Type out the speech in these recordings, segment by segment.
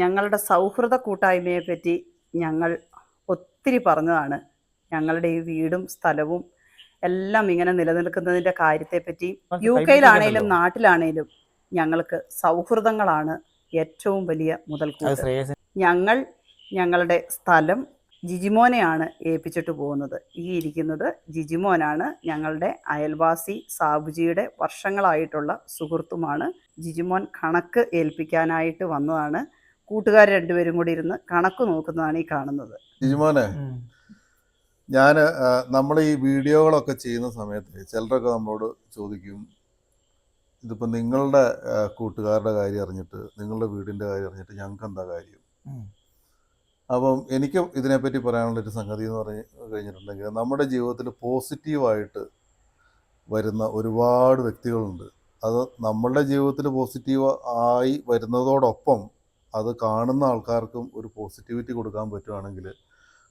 ഞങ്ങളുടെ സൗഹൃദ കൂട്ടായ്മയെ പറ്റി ഞങ്ങൾ ഒത്തിരി പറഞ്ഞതാണ്. ഞങ്ങളുടെ ഈ വീടും സ്ഥലവും എല്ലാം ഇങ്ങനെ നിലനിൽക്കുന്നതിന്റെ കാര്യത്തെപ്പറ്റി യു കെയിലാണേലും നാട്ടിലാണേലും ഞങ്ങൾക്ക് സൗഹൃദങ്ങളാണ് ഏറ്റവും വലിയ മുതൽക്കൂട്ട്. ഞങ്ങൾ ഞങ്ങളുടെ സ്ഥലം ജിജിമോനെയാണ് ഏൽപ്പിച്ചിട്ട് പോകുന്നത്. ഈ ഇരിക്കുന്നത് ജിജിമോനാണ്. ഞങ്ങളുടെ അയൽവാസി സാബുജിയുടെ വർഷങ്ങളായിട്ടുള്ള സുഹൃത്തുമാണ്. ജിജിമോൻ കണക്ക് ഏൽപ്പിക്കാനായിട്ട് വന്നതാണ്. കൂട്ടുകാർ രണ്ടുപേരും കൂടി ഇരുന്ന് കണക്ക് നോക്കുന്നതാണ് ഈ കാണുന്നത്. ജിജുമോനെ ഞാൻ നമ്മൾ ഈ വീഡിയോകളൊക്കെ ചെയ്യുന്ന സമയത്ത് ചിലരൊക്കെ നമ്മളോട് ചോദിക്കും ഇതിപ്പോൾ നിങ്ങളുടെ കൂട്ടുകാരുടെ കാര്യം അറിഞ്ഞിട്ട് നിങ്ങളുടെ വീടിന്റെ കാര്യം അറിഞ്ഞിട്ട് ഞങ്ങൾക്ക് എന്താ കാര്യം. അപ്പം എനിക്ക് ഇതിനെപ്പറ്റി പറയാനുള്ളൊരു സംഗതി എന്ന് പറഞ്ഞ് കഴിഞ്ഞിട്ടുണ്ടെങ്കിൽ നമ്മുടെ ജീവിതത്തിൽ പോസിറ്റീവായിട്ട് വരുന്ന ഒരുപാട് വ്യക്തികളുണ്ട്. അത് നമ്മളുടെ ജീവിതത്തിൽ പോസിറ്റീവ് ആയി വരുന്നതോടൊപ്പം അത് കാണുന്ന ആൾക്കാർക്കും ഒരു പോസിറ്റിവിറ്റി കൊടുക്കാൻ പറ്റുവാണെങ്കിൽ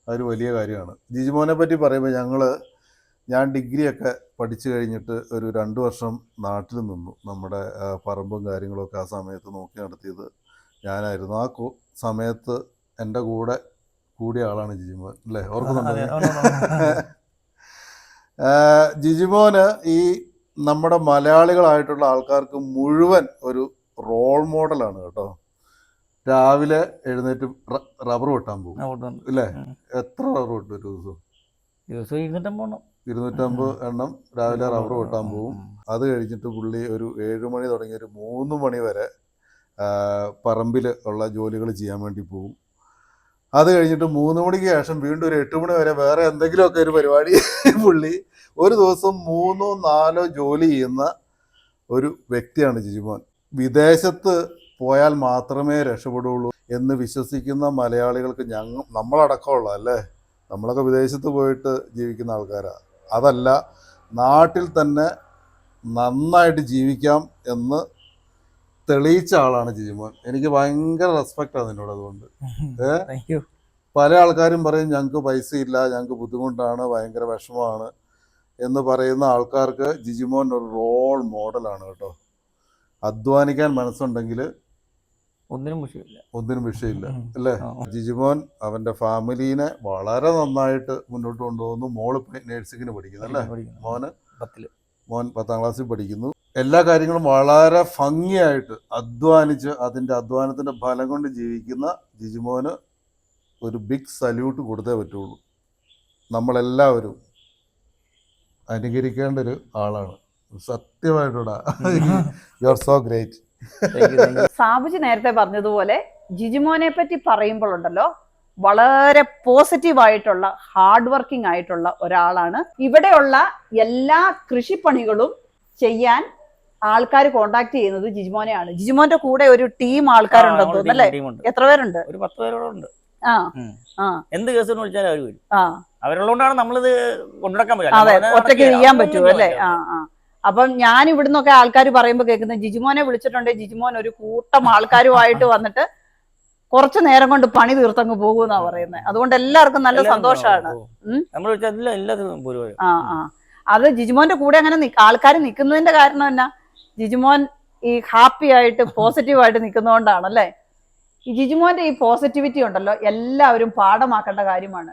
അതൊരു വലിയ കാര്യമാണ്. ജിജിമോനെ പറ്റി പറയുമ്പോൾ ഞങ്ങൾ ഞാൻ ഡിഗ്രിയൊക്കെ പഠിച്ചു കഴിഞ്ഞിട്ട് ഒരു രണ്ട് വർഷം നാട്ടിൽ നിന്നു. നമ്മുടെ പറമ്പും കാര്യങ്ങളൊക്കെ ആ സമയത്ത് നോക്കി നടത്തിയത് ഞാനായിരുന്നു. ആ സമയത്ത് എന്റെ കൂടെ കൂടിയ ആളാണ് ജിജിമോൻ അല്ലേ? ഓർക്കുന്നുണ്ടോ? ജിജിമോന് ഈ നമ്മുടെ മലയാളികളായിട്ടുള്ള ആൾക്കാർക്ക് മുഴുവൻ ഒരു റോൾ മോഡലാണ് കേട്ടോ. രാവിലെ എഴുന്നേറ്റ് റബ്ബർ വെട്ടാൻ പോകും. ഉം. എത്ര റബ്ബർ വെട്ടും ഒരു ദിവസം? ദിവസം ഇരുന്നൂറ്റമ്പത് ഇരുന്നൂറ്റമ്പത് എണ്ണം രാവിലെ റബ്ബർ വെട്ടാൻ പോകും. അത് കഴിഞ്ഞിട്ട് പുള്ളി ഒരു ഏഴ് മണി തുടങ്ങി ഒരു മൂന്ന് മണി വരെ പറമ്പിൽ ഉള്ള ജോലികൾ ചെയ്യാൻ വേണ്ടി പോകും. അത് കഴിഞ്ഞിട്ട് മൂന്ന് മണിക്ക് ശേഷം വീണ്ടും ഒരു എട്ട് മണി വരെ വേറെ എന്തെങ്കിലുമൊക്കെ ഒരു പരിപാടി പുള്ളി ഒരു ദിവസം മൂന്നോ നാലോ ജോലി ചെയ്യുന്ന ഒരു വ്യക്തിയാണ് ജിജിമോൻ. വിദേശത്ത് പോയാൽ മാത്രമേ രക്ഷപ്പെടുള്ളൂ എന്ന് വിശ്വസിക്കുന്ന മലയാളികൾക്ക് ഞങ്ങൾ നമ്മളടക്കമുള്ള അല്ലേ നമ്മളൊക്കെ വിദേശത്ത് പോയിട്ട് ജീവിക്കുന്ന ആൾക്കാരാണ് അതല്ല നാട്ടിൽ തന്നെ നന്നായിട്ട് ജീവിക്കാം എന്ന് തെളിയിച്ച ആളാണ് ജിജിമോൻ. എനിക്ക് ഭയങ്കര റെസ്പെക്റ്റാണ് നിന്നോട് അതുകൊണ്ട്. പല ആൾക്കാരും പറയും ഞങ്ങൾക്ക് പൈസ ഇല്ല ഞങ്ങൾക്ക് ബുദ്ധിമുട്ടാണ് ഭയങ്കര വിഷമമാണ് എന്ന് പറയുന്ന ആൾക്കാർക്ക് ജിജിമോൻ ഒരു റോൾ മോഡലാണ് കേട്ടോ. അധ്വാനിക്കാൻ മനസ്സുണ്ടെങ്കിൽ ഒന്നിനും വിഷയമില്ല. ഒന്നിനും വിഷയമില്ല. അല്ലേ? ജിജുമോൻ അവന്റെ ഫാമിലീനെ വളരെ നന്നായിട്ട് മുന്നോട്ട് കൊണ്ടുപോകുന്നു. മോൾ നേഴ്സിങ്ങിന് പഠിക്കുന്നു അല്ലേ. മോന്? പത്തിൽ. മോൻ പത്താം ക്ലാസ്സിൽ പഠിക്കുന്നു. എല്ലാ കാര്യങ്ങളും വളരെ ഭംഗിയായിട്ട് അധ്വാനിച്ച് അതിന്റെ അധ്വാനത്തിന്റെ ഫലം കൊണ്ട് ജീവിക്കുന്ന ജിജിമോന് ഒരു ബിഗ് സല്യൂട്ട് കൊടുത്തേ പറ്റുള്ളൂ. നമ്മളെല്ലാവരും അനുകരിക്കേണ്ട ഒരു ആളാണ്. സത്യമായിട്ടൂടാ. You are so great Sabuji നേരത്തെ പറഞ്ഞതുപോലെ ജിജിമോനെ പറ്റി പറയുമ്പോഴുണ്ടല്ലോ വളരെ പോസിറ്റീവ് ആയിട്ടുള്ള ഹാർഡ് വർക്കിംഗ് ആയിട്ടുള്ള ഒരാളാണ്. ഇവിടെയുള്ള എല്ലാ കൃഷിപ്പണികളും ചെയ്യാൻ ആൾക്കാർ കോണ്ടാക്ട് ചെയ്യുന്നത് ജിജിമോനെയാണ്. ജിജിമോന്റെ കൂടെ ഒരു ടീം ആൾക്കാരുണ്ടെന്ന് ആ, തോന്നുന്നു അല്ലേ? എത്ര പേരുണ്ട്? ഒരു പത്ത് പേരോടുണ്ട് ആ ആ. എന്ത് കേസ് വിളിച്ചാലും അവർ വരും. ആ. അവരുള്ളതുകൊണ്ടാണ് നമ്മളിത് കൊണ്ടുനടക്കാൻ അല്ലാതെ ഒറ്റയ്ക്ക് ചെയ്യാൻ പറ്റുമോ അല്ലേ ആ ആ. അപ്പം ഞാൻ ഇവിടുന്നൊക്കെ ആൾക്കാർ പറയുമ്പോൾ കേൾക്കുന്നത് ജിജിമോനെ വിളിച്ചിട്ടുണ്ട് ജിജിമോൻ ഒരു കൂട്ടം ആൾക്കാരുമായിട്ട് വന്നിട്ട് കുറച്ചു നേരം കൊണ്ട് പണി തീർത്തങ്ങ് പോകുന്നാ പറയുന്നത്. അതുകൊണ്ട് എല്ലാവർക്കും നല്ല സന്തോഷമാണ് ആ ആ. അത് ജിജിമോന്റെ കൂടെ അങ്ങനെ ആൾക്കാർ നിൽക്കുന്നതിന്റെ കാരണം എന്നാ? ജിജിമോൻ ഈ ഹാപ്പി ആയിട്ട് പോസിറ്റീവ് ആയിട്ട് നിൽക്കുന്നതുകൊണ്ടാണ് അല്ലേ ഈ ജിജിമോന്റെ ഈ പോസിറ്റിവിറ്റി ഉണ്ടല്ലോ എല്ലാവരും പാഠമാക്കേണ്ട കാര്യമാണ്.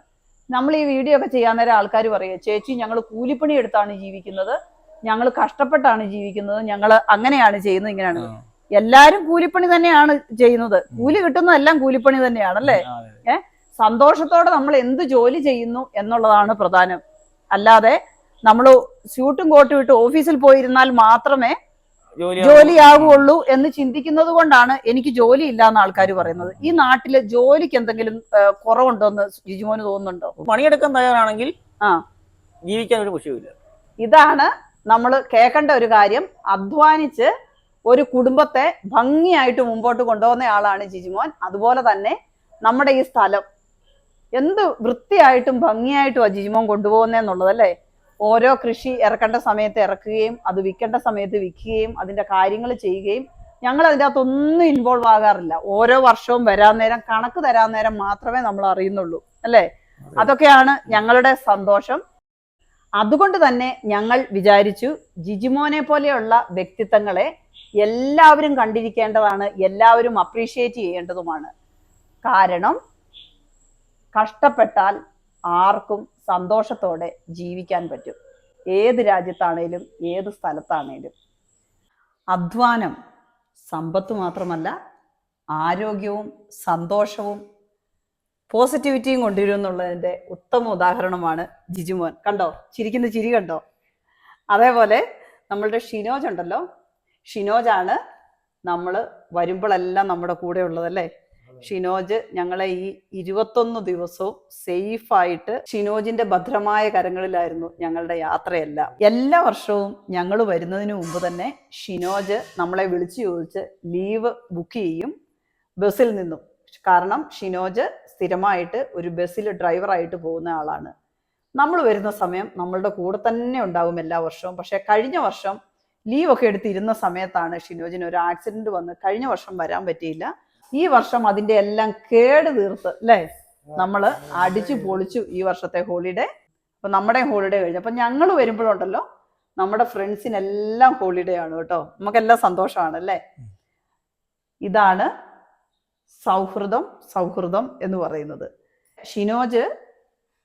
നമ്മൾ ഈ വീഡിയോ ഒക്കെ ചെയ്യാൻ നേരം ആൾക്കാർ പറയുക ചേച്ചി ഞങ്ങൾ കൂലിപ്പണി എടുത്താണ് ജീവിക്കുന്നത്. ഞങ്ങൾ കഷ്ടപ്പെട്ടാണ് ജീവിക്കുന്നത്. ഞങ്ങൾ അങ്ങനെയാണ് ചെയ്യുന്നത് ഇങ്ങനെയാണ്. എല്ലാരും കൂലിപ്പണി തന്നെയാണ് ചെയ്യുന്നത്. കൂലി കിട്ടുന്ന എല്ലാം കൂലിപ്പണി തന്നെയാണ് അല്ലേ? സന്തോഷത്തോടെ നമ്മൾ എന്ത് ജോലി ചെയ്യുന്നു എന്നുള്ളതാണ് പ്രധാനം. അല്ലാതെ നമ്മൾ സ്യൂട്ടും കോട്ടും ഇട്ട് ഓഫീസിൽ പോയിരുന്നാൽ മാത്രമേ ജോലി ജോലിയാകുള്ളൂ എന്ന് ചിന്തിക്കുന്നത് കൊണ്ടാണ് എനിക്ക് ജോലി ഇല്ല എന്ന് ആൾക്കാർ പറയുന്നത്. ഈ നാട്ടിൽ ജോലിക്ക് എന്തെങ്കിലും കുറവുണ്ടോ കുറവുണ്ടോന്ന് ജിജുമോന് തോന്നുന്നുണ്ടോ? പണിയെടുക്കാൻ തയ്യാറാണെങ്കിൽ ആ. ജീവിക്കാൻ ഒരു വിഷയമില്ല ഇതാണ് നമ്മൾ കേൾക്കേണ്ട ഒരു കാര്യം അധ്വാനിച്ച് ഒരു കുടുംബത്തെ ഭംഗിയായിട്ട് മുമ്പോട്ട് കൊണ്ടുപോകുന്ന ആളാണ് ജിജിമോൻ. അതുപോലെ തന്നെ നമ്മുടെ ഈ സ്ഥലം എന്ത് വൃത്തിയായിട്ടും ഭംഗിയായിട്ടും ആ ജിജിമോൻ കൊണ്ടുപോകുന്നതെന്നുള്ളത് അല്ലേ? ഓരോ കൃഷി ഇറക്കേണ്ട സമയത്ത് ഇറക്കുകയും അത് വിൽക്കേണ്ട സമയത്ത് വിൽക്കുകയും അതിന്റെ കാര്യങ്ങൾ ചെയ്യുകയും ഞങ്ങൾ അതിന്റെ അകത്തൊന്നും ഇൻവോൾവ് ആകാറില്ല. ഓരോ വർഷവും വരാൻ നേരം കണക്ക് തരാൻ നേരം മാത്രമേ നമ്മൾ അറിയുന്നുള്ളൂ. അല്ലേ? അതൊക്കെയാണ് ഞങ്ങളുടെ സന്തോഷം. അതുകൊണ്ട് തന്നെ ഞങ്ങൾ വിചാരിച്ചു ജിജിമോനെ പോലെയുള്ള വ്യക്തിത്വങ്ങളെ എല്ലാവരും കണ്ടിരിക്കേണ്ടതാണ് എല്ലാവരും അപ്രീഷിയേറ്റ് ചെയ്യേണ്ടതുമാണ്. കാരണം കഷ്ടപ്പെട്ടാൽ ആർക്കും സന്തോഷത്തോടെ ജീവിക്കാൻ പറ്റും. ഏത് രാജ്യത്താണേലും ഏത് സ്ഥലത്താണേലും. അധ്വാനം സമ്പത്ത് മാത്രമല്ല ആരോഗ്യവും സന്തോഷവും പോസിറ്റിവിറ്റിയും കൊണ്ടുവരും ഉത്തമ ഉദാഹരണമാണ് ജിജുമോൻ. കണ്ടോ? ചിരിക്കുന്ന ചിരി കണ്ടോ? അതേപോലെ നമ്മളുടെ ഷിനോജ് ഉണ്ടല്ലോ. ഷിനോജാണ് നമ്മൾ വരുമ്പോഴെല്ലാം നമ്മുടെ കൂടെ ഉള്ളതല്ലേ? ഷിനോജ് ഞങ്ങളെ ഈ ഇരുപത്തൊന്ന് ദിവസവും സേഫായിട്ട് ഷിനോജിന്റെ ഭദ്രമായ കരങ്ങളിലായിരുന്നു ഞങ്ങളുടെ യാത്രയെല്ലാം. എല്ലാ വർഷവും ഞങ്ങൾ വരുന്നതിന് മുമ്പ് തന്നെ ഷിനോജ് നമ്മളെ വിളിച്ചു ചോദിച്ച് ലീവ് ബുക്ക് ചെയ്യും. ബസ്സിൽ നിന്നും. കാരണം ഷിനോജ് സ്ഥിരമായിട്ട് ഒരു ബസ്സിൽ ഡ്രൈവറായിട്ട് പോകുന്ന ആളാണ്. നമ്മൾ വരുന്ന സമയം നമ്മളുടെ കൂടെ തന്നെ ഉണ്ടാവും എല്ലാ വർഷവും. പക്ഷേ കഴിഞ്ഞ വർഷം ലീവൊക്കെ എടുത്തിരുന്ന സമയത്താണ് ഷിനോജിന് ഒരു ആക്സിഡന്റ് വന്ന് കഴിഞ്ഞ വർഷം വരാൻ പറ്റിയില്ല. ഈ വർഷം അതിന്റെ എല്ലാം കേട് തീർത്ത് അല്ലേ? നമ്മൾ അടിച്ചു പൊളിച്ചു ഈ വർഷത്തെ ഹോളിഡേ അപ്പൊ നമ്മുടെ ഹോളിഡേ കഴിഞ്ഞു. അപ്പൊ ഞങ്ങൾ വരുമ്പോഴുണ്ടല്ലോ നമ്മുടെ ഫ്രണ്ട്സിനെല്ലാം ഹോളിഡേ ആണ് കേട്ടോ. നമുക്കെല്ലാം സന്തോഷമാണ് അല്ലേ? ഇതാണ് സൗഹൃദം സൗഹൃദം എന്ന് പറയുന്നത്. ഷിനോജ്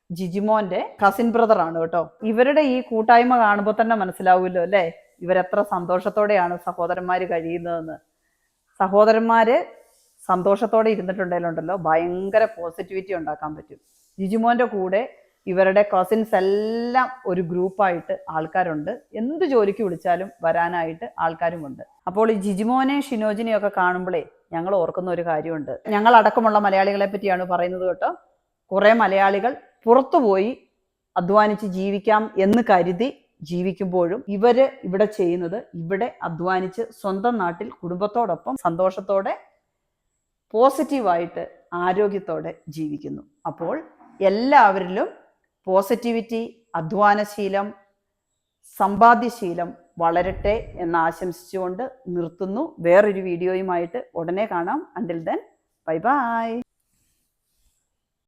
ജിജിമോന്റെ കസിൻ ബ്രദർ ആണ് കേട്ടോ. ഇവരുടെ ഈ കൂട്ടായ്മ കാണുമ്പോൾ തന്നെ മനസ്സിലാവുമല്ലോ അല്ലേ? ഇവരെത്ര സന്തോഷത്തോടെയാണ് സഹോദരന്മാര് കഴിയുന്നതെന്ന്. സഹോദരന്മാര് സന്തോഷത്തോടെ ഇരുന്നിട്ടുണ്ടെങ്കിലുണ്ടല്ലോ ഭയങ്കര പോസിറ്റിവിറ്റി ഉണ്ടാക്കാൻ പറ്റും. ജിജിമോന്റെ കൂടെ ഇവരുടെ കസിൻസ് എല്ലാം ഒരു ഗ്രൂപ്പായിട്ട് ആൾക്കാരുണ്ട്. എന്ത് ജോലിക്ക് വിളിച്ചാലും വരാനായിട്ട് ആൾക്കാരുമുണ്ട്. അപ്പോൾ ഈ ജിജിമോനെ ഷിനോജിനെയും ഒക്കെ കാണുമ്പോഴേ ഞങ്ങൾ ഓർക്കുന്ന ഒരു കാര്യമുണ്ട്. ഞങ്ങൾ അടക്കമുള്ള മലയാളികളെ പറ്റിയാണ് പറയുന്നത് കേട്ടോ. കുറേ മലയാളികൾ പുറത്തുപോയി അധ്വാനിച്ച് ജീവിക്കാം എന്ന് കരുതി ജീവിക്കുമ്പോഴും ഇവർ ഇവിടെ ചെയ്യുന്നത് ഇവിടെ അധ്വാനിച്ച് സ്വന്തം നാട്ടിൽ കുടുംബത്തോടൊപ്പം സന്തോഷത്തോടെ പോസിറ്റീവായിട്ട് ആരോഗ്യത്തോടെ ജീവിക്കുന്നു. അപ്പോൾ എല്ലാവരിലും പോസിറ്റിവിറ്റി അധ്വാനശീലം സമ്പാദ്യശീലം വളരട്ടെ എന്ന് ആശംസിച്ചുകൊണ്ട് നിർത്തുന്നു. വേറൊരു വീഡിയോയുമായിട്ട് ഉടനെ കാണാം. Until then bye bye